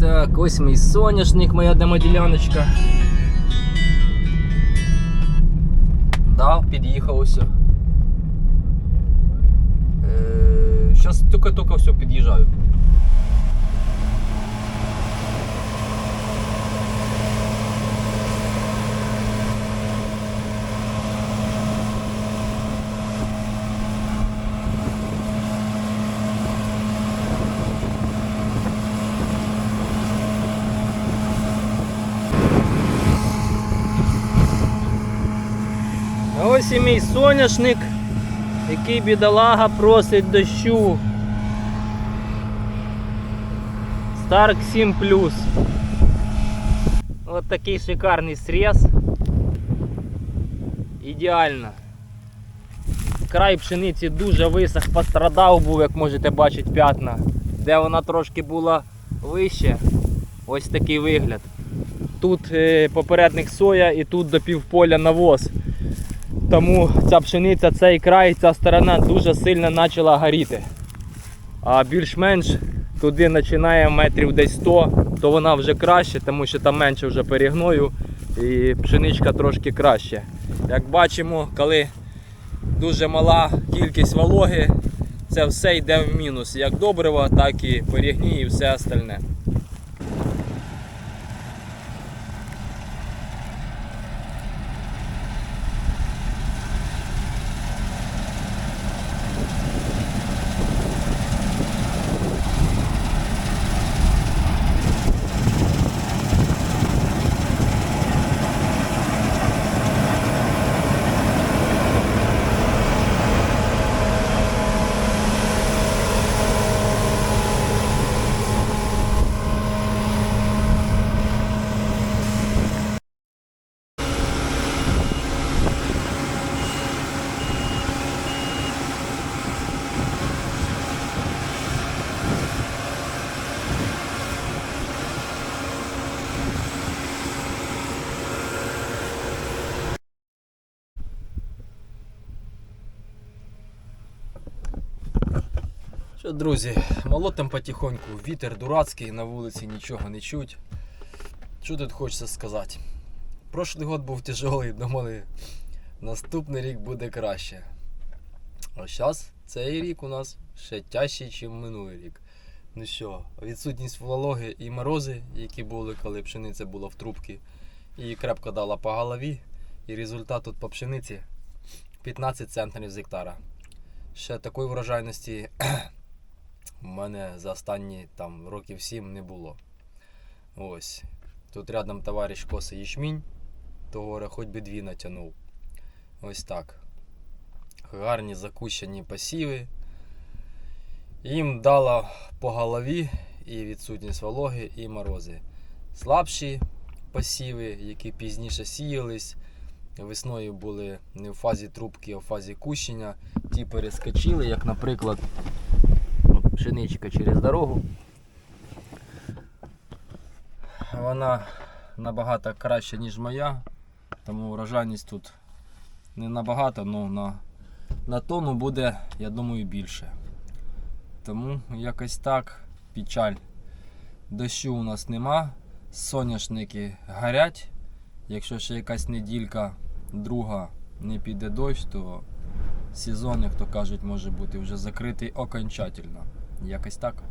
Так, ось мій соняшник, моя демоділяночка. Да, під'їхав усе. Е, Зараз тільки-тільки все під'їжджаю. Ось і мій соняшник, який бідолага просить дощу. Старк 7 Ось такий шикарний срез. Ідеально. Край пшениці дуже висох, пострадав був, як можете бачити, п'ятна. Де вона трошки була вище, ось такий вигляд. Тут е, попередник соя і тут до півполя навоз. Тому ця пшениця, цей край, ця сторона дуже сильно почала горіти. А більш-менш туди починає метрів десь 100, то вона вже краще, тому що там менше вже перегною і пшеничка трошки краще. Як бачимо, коли дуже мала кількість вологи, це все йде в мінус. Як добрива, так і перегній і все остальне. Що, друзі, молотим потихоньку, вітер дурацький, на вулиці нічого не чуть. Що тут хочеться сказати? Прошлий год був тяжелий, думали, наступний рік буде краще. А зараз цей рік у нас ще тяжчий, ніж минулий рік. Ну що, відсутність вологи і морози, які були, коли пшениця була в трубці, і крепко дала по голові. І результат тут по пшениці 15 центнерів з гектара. Ще такої врожайності у мене за останні там років 7 не було. Ось. Тут рядом товариш коси ячмінь, то горе хоч би дві натягнув. Ось так. Гарні закущені посіви. Їм дало по голові і відсутність вологи, і морози. Слабші посіви, які пізніше сіялись. Весною були не в фазі трубки, а в фазі кущення. Ті перескочили, як, наприклад, пшеничка через дорогу. Вона набагато краща, ніж моя, тому врожайність тут не набагато, але на, на тонну буде, я думаю, більше. Тому якось так печаль. Дощу у нас нема, соняшники горять. Якщо ще якась неділька друга не піде дощ, то сезон, як то кажуть, може бути вже закритий окончательно. Якось так.